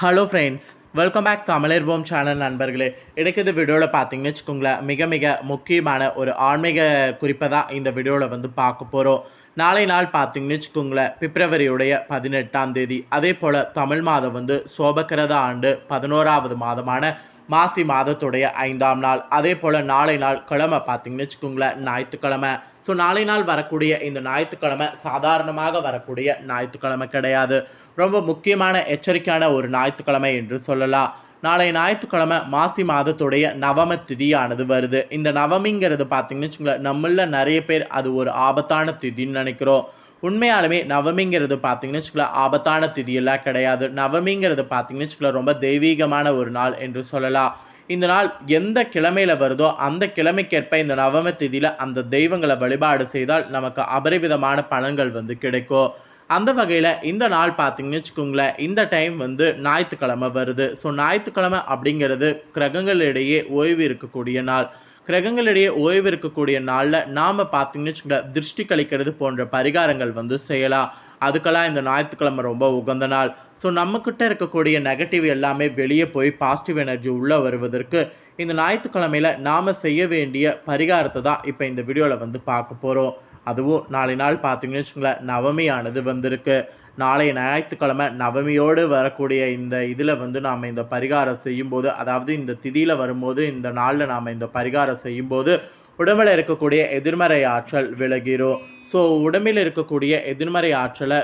Hello friends welcome back தமிழர்வோம் channel நண்பர்களே. எனக்கு இந்த வீடியோவில் பார்த்தீங்கன்னு வச்சுக்கோங்களேன் மிக மிக முக்கியமான ஒரு ஆன்மீக குறிப்பை தான் இந்த வீடியோவில் வந்து பார்க்க போகிறோம் நாளை நாள் பார்த்தீங்கன்னு வச்சுக்கோங்களேன் பிப்ரவரியுடைய பதினெட்டாம் தேதி. அதே போல் தமிழ் மாதம் வந்து சோபக்கிரத ஆண்டு பதினோராவது மாதமான மாசி மாதத்துடைய ஐந்தாம் நாள். அதே போல் நாளை நாள் கிழமை பார்த்தீங்கன்னு வச்சுக்கோங்களேன் ஞாயிற்றுக்கிழமை. ஸோ நாளை நாள் வரக்கூடிய இந்த ஞாயிற்றுக்கிழமை சாதாரணமாக வரக்கூடிய ஞாயிற்றுக்கிழமை கிடையாது. ரொம்ப முக்கியமான எச்சரிக்கையான ஒரு ஞாயிற்றுக்கிழமை என்று சொல்லலாம். நாளை ஞாயிற்றுக்கிழமை மாசி மாதத்துடைய நவம திதியானது வருது. இந்த நவமிங்கிறது பார்த்தீங்கன்னு வச்சுக்கோங்களேன் நம்மள நிறைய பேர் அது ஒரு ஆபத்தான திதின்னு நினைக்கிறோம். உண்மையாலுமே நவமிங்கிறது பார்த்தீங்கன்னு வச்சுக்கோங்களேன் ஆபத்தான திதியெல்லாம் கிடையாது. நவமிங்கிறது பார்த்தீங்கன்னு வச்சுக்கோங்களேன் ரொம்ப தெய்வீகமான ஒரு நாள் என்று சொல்லலாம். இந்த நாள் எந்த கிழமையில் வருதோ அந்த கிழமைக்கேற்ப இந்த நவம திதியில் அந்த தெய்வங்களை வழிபாடு செய்தால் நமக்கு அபரிவிதமான பலன்கள் வந்து கிடைக்கும். அந்த வகையில் இந்த நாள் பார்த்தீங்கன்னு வச்சுக்கோங்களேன் இந்த டைம் வந்து ஞாயிற்றுக்கிழமை வருது. ஸோ ஞாயிற்றுக்கிழமை அப்படிங்கிறது கிரகங்களிடையே ஓய்வு இருக்கக்கூடிய நாள். கிரகங்களிடையே ஓய்வு இருக்கக்கூடிய நாளில் நாம் பார்த்தீங்கன்னு வச்சுக்கோங்க திருஷ்டி கழிக்கிறது போன்ற பரிகாரங்கள் வந்து செய்யலாம். அதுக்கெல்லாம் இந்த ஞாயிற்றுக்கிழமை ரொம்ப உகந்த நாள். ஸோ நம்மக்கிட்ட இருக்கக்கூடிய நெகட்டிவ் எல்லாமே வெளியே போய் பாசிட்டிவ் எனர்ஜி உள்ளே வருவதற்கு இந்த ஞாயிற்றுக்கிழமையில் நாம் செய்ய வேண்டிய பரிகாரத்தை தான் இப்போ இந்த வீடியோவில் வந்து பார்க்க போகிறோம் அதுவும் நாளை நாள் பார்த்தீங்கன்னு வச்சுக்கோங்களேன் நவமியானது வந்திருக்கு. நாளை ஞாயிற்றுக்கிழமை நவமியோடு வரக்கூடிய இந்த இதில் வந்து நாம் இந்த பரிகாரம் செய்யும்போது அதாவது இந்த திதியில் வரும்போது இந்த நாளில் நாம் இந்த பரிகாரம் செய்யும்போது உடம்பில் இருக்கக்கூடிய எதிர்மறை ஆற்றல் விலகிரும். ஸோ உடம்பில் இருக்கக்கூடிய எதிர்மறை ஆற்றலை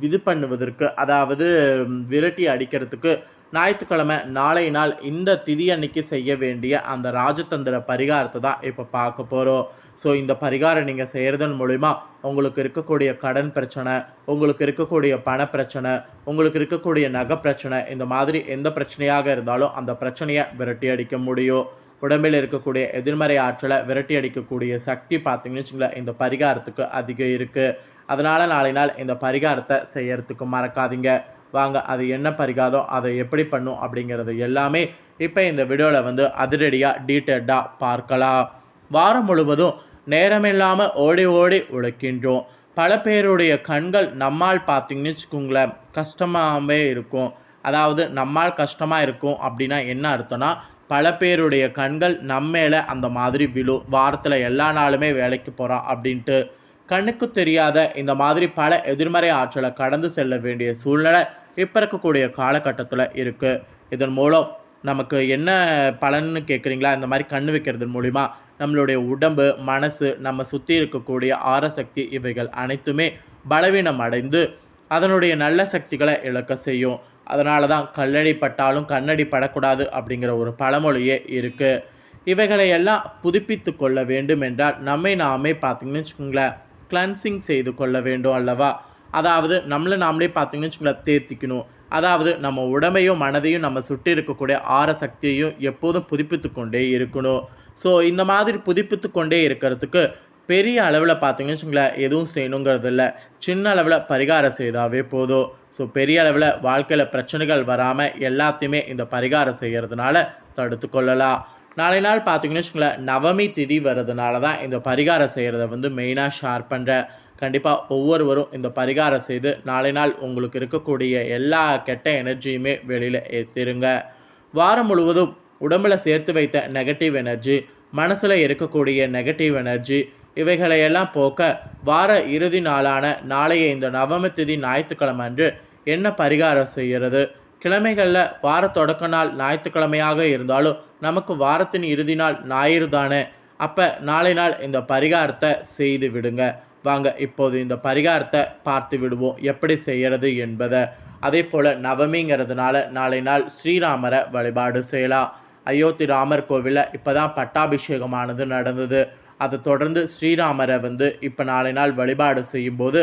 இது பண்ணுவதற்கு அதாவது விரட்டி அடிக்கிறதுக்கு ஞாயிற்றுக்கிழமை நாளை நாள் இந்த திதி அன்னைக்கு செய்ய வேண்டிய அந்த ராஜதந்திர பரிகாரத்தை தான் இப்போ பார்க்க போகிறோம் ஸோ இந்த பரிகாரம் நீங்கள் செய்கிறதன் மூலிமா உங்களுக்கு இருக்கக்கூடிய கடன் பிரச்சனை உங்களுக்கு இருக்கக்கூடிய பண பிரச்சனை உங்களுக்கு இருக்கக்கூடிய நகை பிரச்சனை இந்த மாதிரி எந்த பிரச்சனையாக இருந்தாலும் அந்த பிரச்சனையை விரட்டி அடிக்க முடியும். உடம்பில் இருக்கக்கூடிய எதிர்மறை ஆற்றலை விரட்டி அடிக்கக்கூடிய சக்தி பார்த்தீங்கன்னு வச்சுங்களேன் இந்த பரிகாரத்துக்கு அதிகம் இருக்குது அதனால் நாளை நாள் இந்த பரிகாரத்தை செய்யறதுக்கு மறக்காதீங்க. வாங்க அது என்ன பரிகாரம் அதை எப்படி பண்ணும் அப்படிங்கிறது எல்லாமே இப்போ இந்த வீடியோவில் வந்து அதிரடியாக டீட்டெயில்டாக பார்க்கலாம். வாரம் முழுவதும் நேரமில்லாமல் ஓடி ஓடி உழைக்கின்றோம். பல பேருடைய கண்கள் நம்மால் பார்த்தீங்கன்னு வச்சுக்கோங்களேன் கஷ்டமாகவே இருக்கும். அதாவது நம்மால் கஷ்டமாக இருக்கும் அப்படின்னா என்ன அர்த்தம்னா பல பேருடைய கண்கள் நம்ம மேலே அந்த மாதிரி விழும். வாரத்தில் எல்லா நாளுமே வேலைக்கு போகிறோம் அப்படின்ட்டு கண்ணுக்கு தெரியாத இந்த மாதிரி பல எதிர்மறை ஆற்றலை கடந்து செல்ல வேண்டிய சூழ்நிலை இப்போ இருக்கக்கூடிய காலகட்டத்தில் இருக்குது இதன் மூலம் நமக்கு என்ன பலன்னு கேட்குறீங்களா இந்த மாதிரி கண்ணு வைக்கிறது மூலிமா நம்மளுடைய உடம்பு மனசு நம்ம சுற்றி இருக்கக்கூடிய ஆரசக்தி இவைகள் அனைத்துமே பலவீனம் அடைந்து அதனுடைய நல்ல சக்திகளை இழக்க செய்யும். அதனால தான் கல்லடி பட்டாலும் கண்ணடி படக்கூடாது அப்படிங்கிற ஒரு பழமொழியே இருக்குது இவைகளை எல்லாம் புதுப்பித்து கொள்ள வேண்டும் என்றால் நம்மை நாமே பார்த்தீங்கன்னு வச்சுக்கோங்களேன் கிளன்சிங் செய்து கொள்ள வேண்டும் அல்லவா? அதாவது நம்மளை நாமளே பார்த்தீங்கன்னு வச்சுக்கோங்களேன் தேர்த்திக்கணும் அதாவது நம்ம உடம்பையும் மனதையும் நம்ம சுற்றி இருக்கக்கூடிய ஆற சக்தியையும் எப்போதும் புதுப்பித்து கொண்டே இருக்கணும். ஸோ இந்த மாதிரி புதுப்பித்து கொண்டே இருக்கிறதுக்கு பெரிய அளவில் பார்த்தீங்கன்னு வச்சுங்களேன் எதுவும் செய்யணுங்கிறது இல்லை சின்ன அளவில் பரிகாரம் செய்தாவே போதும். ஸோ பெரிய அளவில் வாழ்க்கையில் பிரச்சனைகள் வராமல் எல்லாத்தையுமே இந்த பரிகாரம் செய்கிறதுனால தடுத்து கொள்ளலாம். நாளை நாள் பார்த்தீங்கன்னு வச்சுங்களேன் நவமி திதி வர்றதுனால தான் இந்த பரிகாரம் செய்கிறத வந்து மெயினாக ஷேர் பண்ணுறேன் கண்டிப்பாக ஒவ்வொருவரும் இந்த பரிகாரம் செய்து நாளை நாள் உங்களுக்கு இருக்கக்கூடிய எல்லா கெட்ட எனர்ஜியுமே வெளியில் ஏற்றிருங்க வாரம் முழுவதும் உடம்பில் சேர்த்து வைத்த நெகட்டிவ் எனர்ஜி மனசில் இருக்கக்கூடிய நெகட்டிவ் எனர்ஜி இவைகளையெல்லாம் போக்க வார இறுதி நாளான நாளைய இந்த நவமி திதி ஞாயிற்றுக்கிழமை அன்று என்ன பரிகாரம் செய்கிறது கிழமைகளில் வார தொடக்க நாள் ஞாயிற்றுக்கிழமையாக இருந்தாலும் நமக்கு வாரத்தின் இறுதி நாள் ஞாயிறு தானே. அப்போ நாளை நாள் இந்த பரிகாரத்தை செய்து விடுங்க. வாங்க இப்போது இந்த பரிகாரத்தை பார்த்து விடுவோம். எப்படி செய்கிறது என்பதை. அதே போல் நவமிங்கிறதுனால நாளை நாள் ஸ்ரீராமரை வழிபாடு செய்யலாம். அயோத்தி ராமர் கோவிலில் இப்போ தான் பட்டாபிஷேகமானது நடந்தது. அதை தொடர்ந்து ஸ்ரீராமரை வந்து இப்போ நாளை நாள் வழிபாடு செய்யும்போது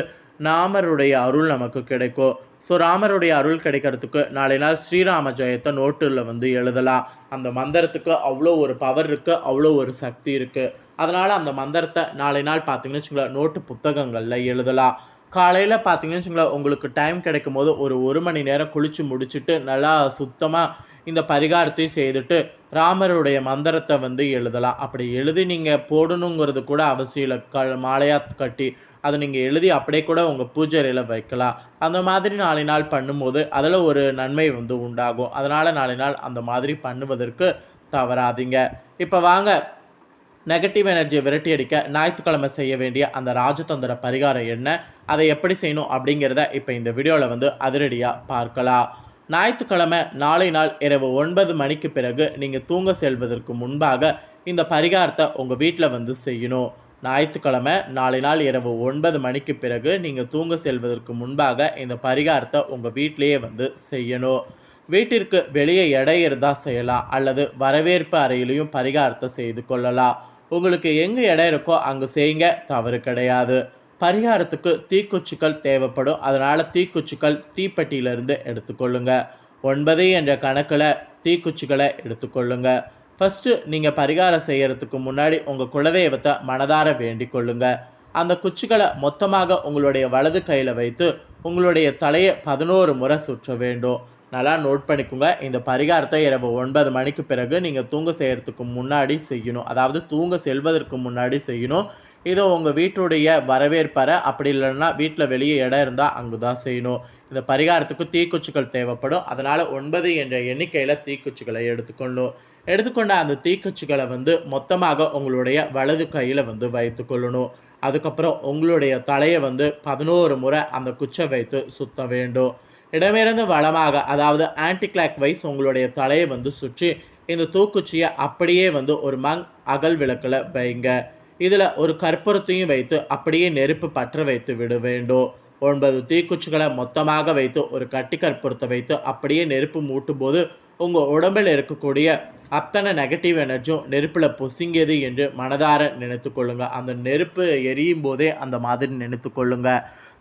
ராமருடைய அருள் நமக்கு கிடைக்கும். ஸோ ராமருடைய அருள் கிடைக்கிறதுக்கு நாளை நாள் ஸ்ரீராம ஜெயத்தை நோட்டில் வந்து எழுதலாம். அந்த மந்திரத்துக்கு அவ்வளோ ஒரு பவர் இருக்குது அவ்வளோ ஒரு சக்தி இருக்குது அதனால் அந்த மந்திரத்தை நாளை நாள் பார்த்தீங்கன்னு வச்சுங்களேன் நோட்டு புத்தகங்களில் எழுதலாம். காலையில் பார்த்தீங்கன்னு வச்சுங்களேன் உங்களுக்கு டைம் கிடைக்கும் போது ஒரு ஒரு மணி நேரம் குளித்து முடிச்சுட்டு நல்லா சுத்தமாக இந்த பரிகாரத்தையும் செய்துட்டு ராமருடைய மந்திரத்தை வந்து எழுதலாம். அப்படி எழுதி நீங்கள் போடணுங்கிறது கூட அவசியம் இல்லை. க மாலையாக கட்டி அதை நீங்கள் எழுதி அப்படியே கூட உங்கள் பூஜையில் வைக்கலாம். அந்த மாதிரி நாளை நாள் பண்ணும்போது அதில் ஒரு நன்மை வந்து உண்டாகும். அதனால் நாளை நாள் அந்த மாதிரி பண்ணுவதற்கு தவறாதீங்க. இப்போ வாங்க நெகட்டிவ் எனர்ஜியை விரட்டி அடிக்க ஞாயிற்றுக்கிழமை செய்ய வேண்டிய அந்த ராஜதந்திர பரிகாரம் என்ன? அதை எப்படி செய்யணும் அப்படிங்கிறத இப்போ இந்த வீடியோவில் வந்து அதிரடியாக பார்க்கலாம். ஞாயிற்றுக்கிழமை நாளை நாள் இரவு ஒன்பது மணிக்கு பிறகு நீங்கள் தூங்க செல்வதற்கு முன்பாக இந்த பரிகாரத்தை உங்கள் வீட்டில் வந்து செய்யணும். ஞாயிற்றுக்கிழமை நாளை நாள் இரவு ஒன்பது மணிக்கு பிறகு நீங்கள் தூங்க செல்வதற்கு முன்பாக இந்த பரிகாரத்தை உங்கள் வீட்டிலேயே வந்து செய்யணும். வீட்டிற்கு வெளியே எடை இருந்தால் செய்யலாம் அல்லது வரவேற்பு அறையிலையும் பரிகாரத்தை செய்து கொள்ளலாம். உங்களுக்கு எங்கே இடம் இருக்கோ அங்கே செய்யுங்க. தவறு கிடையாது. பரிகாரத்துக்கு தீக்குச்சிகள் தேவைப்படும். அதனால் தீக்குச்சிகள் தீப்பெட்டியிலிருந்து எடுத்துக்கொள்ளுங்க. ஒன்பது என்ற கணக்கில் தீக்குச்சிகளை எடுத்துக்கொள்ளுங்க. ஃபஸ்ட்டு நீங்கள் பரிகாரம் செய்கிறதுக்கு முன்னாடி உங்கள் குலதெய்வத்தை மனதார வேண்டிக் அந்த குச்சிகளை மொத்தமாக உங்களுடைய வலது கையில் வைத்து உங்களுடைய தலையை பதினோரு முறை சுற்ற வேண்டும். நல்லா நோட் பண்ணிக்கோங்க. இந்த பரிகாரத்தை இரவு ஒன்பது மணிக்கு பிறகு நீங்கள் தூங்க செய்கிறதுக்கு முன்னாடி செய்யணும். அதாவது தூங்க செல்வதற்கு முன்னாடி செய்யணும். இதை உங்கள் வீட்டுடைய வரவேற்பறை. அப்படி இல்லைன்னா வீட்டில் வெளியே இடம் இருந்தால் அங்கே தான் செய்யணும். இந்த பரிகாரத்துக்கு தீக்குச்சிகள் தேவைப்படும். அதனால் ஒன்பது என்ற எண்ணிக்கையில் தீக்குச்சிகளை எடுத்துக்கொள்ளணும் எடுத்துக்கொண்ட அந்த தீக்குச்சிகளை வந்து மொத்தமாக உங்களுடைய வலது கையில் வந்து வைத்துக்கொள்ளணும் அதுக்கப்புறம் உங்களுடைய தலையை வந்து பதினோரு முறை அந்த குச்சை வைத்து சுத்த வேண்டும். இடமிருந்து வளமாக அதாவது ஆன்டி கிளாக் வைஸ் உங்களுடைய தலையை வந்து சுற்றி இந்த தூக்குச்சியை அப்படியே வந்து ஒரு மங் அகல் விளக்கில் வைங்க. இதில் ஒரு கற்பூரத்தையும் வைத்து அப்படியே நெருப்பு பற்ற வைத்து விட வேண்டும். ஒன்பது தீக்குச்சிகளை மொத்தமாக வைத்து ஒரு கட்டி கற்பூரத்தை வைத்து அப்படியே நெருப்பு மூட்டும் போது உங்கள் உடம்பில் இருக்கக்கூடிய அத்தனை நெகட்டிவ் எனர்ஜியும் நெருப்பில் பொசுங்கியது என்று மனதார நினைத்து கொள்ளுங்க. அந்த நெருப்பு எரியும் போதே அந்த மாதிரி நினைத்து கொள்ளுங்க.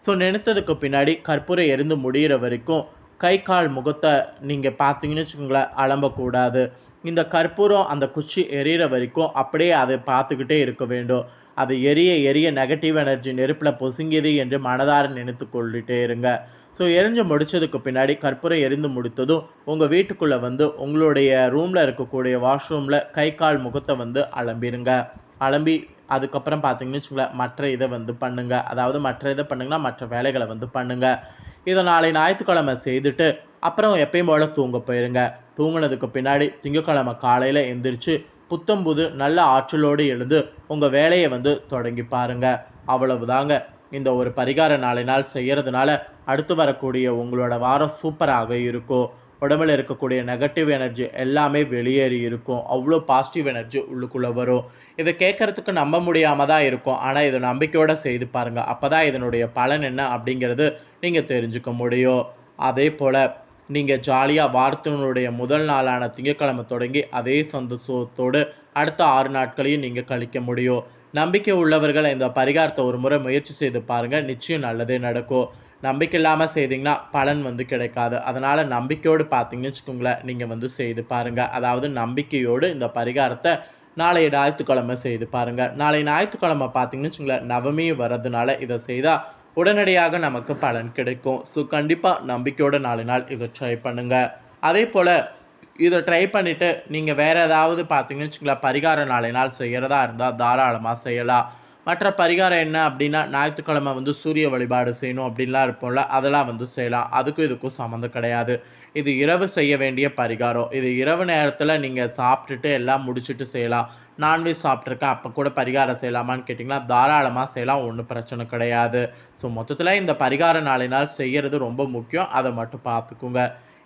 ஸோ நினைத்ததுக்கு பின்னாடி கற்பூரம் எரிந்து முடிகிற வரைக்கும் கை கால் முகத்தை நீங்கள் பார்த்தீங்கன்னு வச்சுக்கோங்களேன் அலம்பக்கூடாது. இந்த கற்பூரம் அந்த குச்சி எரியிற வரைக்கும் அப்படியே அதை பார்த்துக்கிட்டே இருக்க வேண்டும். அது எரிய எரிய நெகட்டிவ் எனர்ஜி நெருப்பில் பொசுங்கியது என்று மனதார நினைத்து கொள்ளிட்டே இருங்க. ஸோ எரிஞ்சு முடித்ததுக்கு பின்னாடி கற்பூரம் எரிந்து முடித்ததும் உங்கள் வீட்டுக்குள்ளே வந்து உங்களுடைய ரூமில் இருக்கக்கூடிய வாஷ்ரூமில் கை கால் முகத்தை வந்து அலம்பிடுங்க அலம்பி அதுக்கப்புறம் பார்த்தீங்கன்னு வச்சுக்கோங்களேன் மற்ற இதை வந்து பண்ணுங்கள் அதாவது மற்ற இதை பண்ணுங்கன்னா மற்ற வேலைகளை வந்து பண்ணுங்கள் இதை நாளை ஞாயிற்றுக்கிழமை செய்துட்டு அப்புறம் எப்பயும் போல் தூங்க போயிருங்க. தூங்கினதுக்கு பின்னாடி திங்கக்கிழமை காலையில் எந்திரிச்சு புத்தம்புது நல்ல ஆற்றலோடு எழுந்து உங்கள் வேலையை வந்து தொடங்கி பாருங்கள் அவ்வளவுதாங்க. இந்த ஒரு பரிகார நாளை நாள் செய்கிறதுனால அடுத்து வரக்கூடிய உங்களோட வாரம் சூப்பராக இருக்கும். உடம்புல இருக்கக்கூடிய நெகட்டிவ் எனர்ஜி எல்லாமே வெளியேறி இருக்கும். அவ்வளோ பாசிட்டிவ் எனர்ஜி உள்ளுக்குள்ளே வரும். இதை கேட்குறதுக்கு நம்ப முடியாமல் தான் இருக்கும். ஆனால் இதை நம்பிக்கையோடு செய்து பாருங்கள் அப்போ தான் இதனுடைய பலன் என்ன அப்படிங்கிறது நீங்கள் தெரிஞ்சுக்க முடியும். அதே போல் நீங்கள் ஜாலியாக வாரத்தினுடைய முதல் நாளான திங்கட்கிழமை தொடங்கி அதே சந்தோஷத்தோடு அடுத்த ஆறு நாட்களையும் நீங்கள் கழிக்க முடியும். நம்பிக்கை உள்ளவர்கள் இந்த பரிகாரத்தை ஒரு முறை முயற்சி செய்து பாருங்கள் நிச்சயம் நல்லதே நடக்கும். நம்பிக்கை இல்லாமல் செய்தீங்கன்னா பலன் வந்து கிடைக்காது. அதனால் நம்பிக்கையோடு பார்த்தீங்கன்னு வச்சுக்கோங்களேன் நீங்கள் வந்து செய்து பாருங்கள் அதாவது நம்பிக்கையோடு இந்த பரிகாரத்தை நாளைய ஞாயிற்றுக்கிழமை செய்து பாருங்கள் நாளை ஞாயிற்றுக்கிழமை பார்த்தீங்கன்னு வச்சுங்களேன் நவமி வர்றதுனால இதை செய்தால் உடனடியாக நமக்கு பலன் கிடைக்கும். ஸோ கண்டிப்பாக நம்பிக்கையோட நாலு நாள் இதை ட்ரை பண்ணுங்கள் அதே போல் இதை ட்ரை பண்ணிவிட்டு நீங்கள் வேறு ஏதாவது பார்த்தீங்கன்னு வச்சுங்களேன் பரிகாரம் நாளை நாள் செய்கிறதா இருந்தால் தாராளமாக செய்யலாம். மற்ற பரிகாரம் என்ன அப்படின்னா ஞாயிற்றுக்கிழமை வந்து சூரிய வழிபாடு செய்யணும் அப்படின்லாம் இருப்போம்ல அதெல்லாம் வந்து செய்யலாம். அதுக்கும் இதுக்கும் சம்மந்தம் கிடையாது. இது இரவு செய்ய வேண்டிய பரிகாரம். இது இரவு நேரத்தில் நீங்கள் சாப்பிட்டுட்டு எல்லாம் முடிச்சுட்டு செய்யலாம். நான்வெஜ் சாப்பிட்ருக்கேன் அப்போ கூட பரிகாரம் செய்யலாமான்னு கேட்டிங்கன்னா தாராளமாக செய்யலாம் ஒன்றும் பிரச்சனை கிடையாது. ஸோ மொத்தத்தில் இந்த பரிகார நாளை நாள் செய்கிறது ரொம்ப முக்கியம். அதை மட்டும் பார்த்துக்குங்க.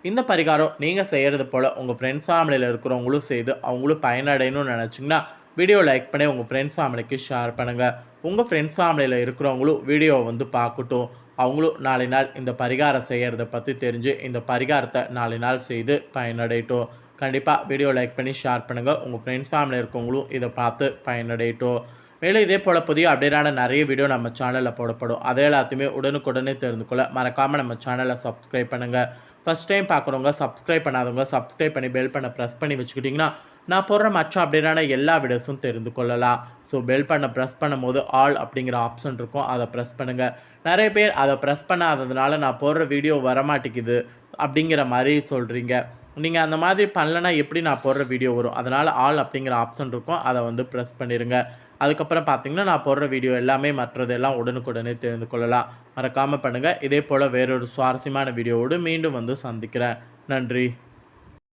இந்த பரிகாரம் நீங்கள் செய்கிறது போல் உங்கள் ஃப்ரெண்ட்ஸ் ஃபேமிலியில் இருக்கிறவங்களும் செய்து அவங்களும் பயனடையணும்னு நினச்சிங்கன்னா வீடியோ லைக் பண்ணி உங்கள் ஃப்ரெண்ட்ஸ் ஃபேமிலிக்கு ஷேர் பண்ணுங்கள் உங்கள் ஃப்ரெண்ட்ஸ் ஃபேமிலியில் இருக்கிறவங்களும் வீடியோவை வந்து பார்க்கட்டும். அவங்களும் நாளை நாள் இந்த பரிகாரம் செய்கிறத பற்றி தெரிஞ்சு இந்த பரிகாரத்தை நாளை நாள் செய்து பயனடையட்டும். கண்டிப்பாக வீடியோ லைக் பண்ணி ஷேர் பண்ணுங்கள் உங்கள் ஃப்ரெண்ட்ஸ் ஃபேமிலியில் இருக்கவங்களும் இதை பார்த்து பயனடையட்டும். மேலும் இதே போல் புதிய அப்டேட்டான நிறைய வீடியோ நம்ம சேனலில் போடப்படும். அதை எல்லாத்தையுமே உடனுக்குடனே தெரிந்து கொள்ள மறக்காமல் நம்ம சேனலை சப்ஸ்கிரைப் பண்ணுங்கள் ஃபஸ்ட் டைம் பார்க்குறவங்க சப்ஸ்கிரைப் பண்ணாதவங்க சப்ஸ்கிரைப் பண்ணி பெல் பண்ண ப்ரெஸ் பண்ணி வச்சுக்கிட்டிங்கன்னா நான் போடுற மற்ற அப்டேட்டான எல்லா வீடியோஸும் தெரிந்து கொள்ளலாம். ஸோ பெல் பண்ண ப்ரெஸ் பண்ணும்போது ஆல் அப்படிங்கிற ஆப்ஷன் இருக்கும். அதை ப்ரெஸ் பண்ணுங்கள் நிறைய பேர் அதை ப்ரெஸ் பண்ணாததுனால நான் போடுற வீடியோ வரமாட்டேங்குது அப்படிங்கிற மாதிரி சொல்கிறீங்க நீங்கள் அந்த மாதிரி பண்ணலன்னா எப்படி நான் போடுற வீடியோ வரும்? அதனால் ஆல் அப்படிங்கிற ஆப்ஷன் இருக்கும். அதை வந்து ப்ரெஸ் பண்ணிடுங்க அதுக்கப்புறம் பார்த்தீங்கன்னா நான் போடுற வீடியோ எல்லாமே மற்றதெல்லாம் உடனுக்குடனே தெரிந்து கொள்ளலாம். மறக்காமல் பண்ணுங்கள் இதே போல் வேறொரு சுவாரஸ்யமான வீடியோவோடு மீண்டும் வந்து சந்திக்கிறேன். நன்றி.